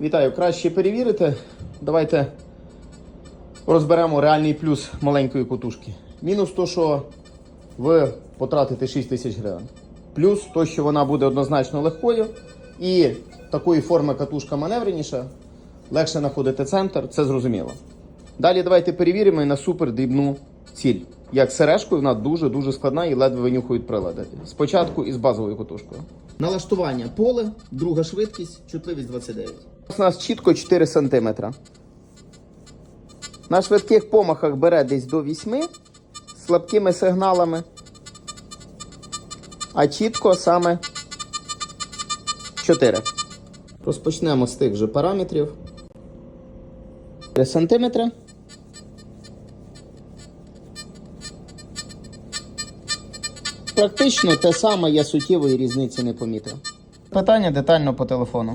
Вітаю, краще перевірити. Давайте розберемо реальний плюс маленької кутушки. Мінус то, що ви потратите 6 тисяч гривень. Плюс то, що вона буде однозначно легкою і такої форми катушка маневреніша, легше знаходити центр, це зрозуміло. Далі давайте перевіримо і на супер дрібну ціль. Як сережкою, вона дуже-дуже складна і ледве винюхують прилади. Спочатку із базовою катушкою. Налаштування поле, друга швидкість, чутливість 29. У нас чітко 4 см. На швидких помахах бере десь до 8 з слабкими сигналами. А чітко саме 4. Розпочнемо з тих же параметрів. 3 см. Практично те саме я суттєвої різниці не помітив. Питання детально по телефону.